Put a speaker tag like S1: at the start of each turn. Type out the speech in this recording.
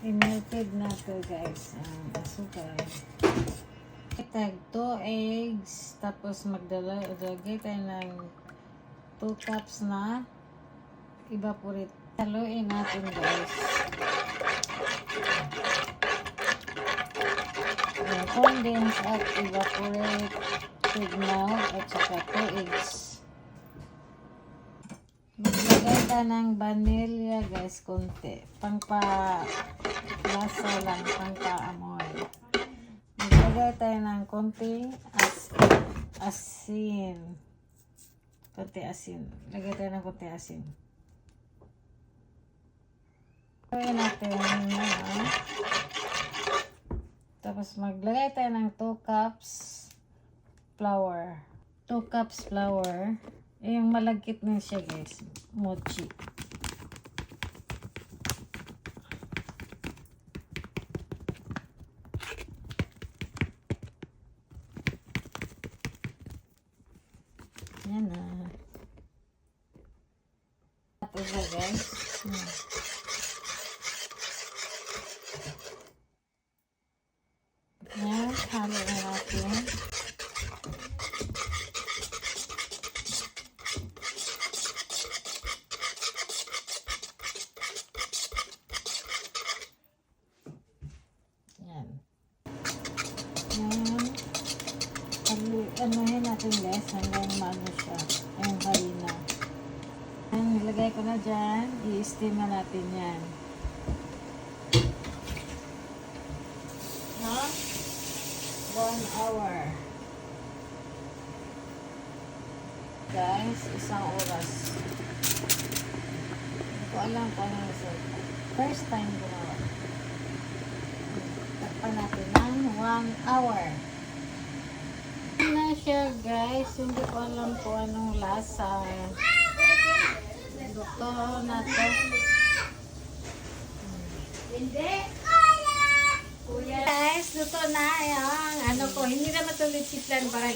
S1: Imelted na to guys. Ang asukal. Tag 2 eggs. Tapos magdalagay tayo ng 2 cups na evaporate. Haluin natin guys. Ayan, condense at evaporate milk at saka 2 eggs. Maglagay ka ng vanilla guys, konti. Pangpa lasa lang, pangpa amoy. Maglagay tayo ng konti as, asin. Konti asin. Lagay tayo ng konti asin. Gawin natin na. Tapos maglagay tayo ng 2 cups flour. 2 cups flour. Eh, yung malagkit na siya guys. Mochi. Yan na. Tapos na guys. Hmm. Yan, halo na natin. Yan. Yan. Ano, anuhin natin guys hanggang maano siya. Yung harina. Yan, nilagay ko na dyan. I-steam na natin yan. Ha? One hour. Guys, isang oras. Hindi ko alam kung ano result. First time gumawa. Takpan natin ng one hour. Na siya guys. Hindi ko alam kung anong lasa. Luto na to.
S2: Hindi.
S1: Guys, luto na yung ano ko. Hindi naman to lechitlan para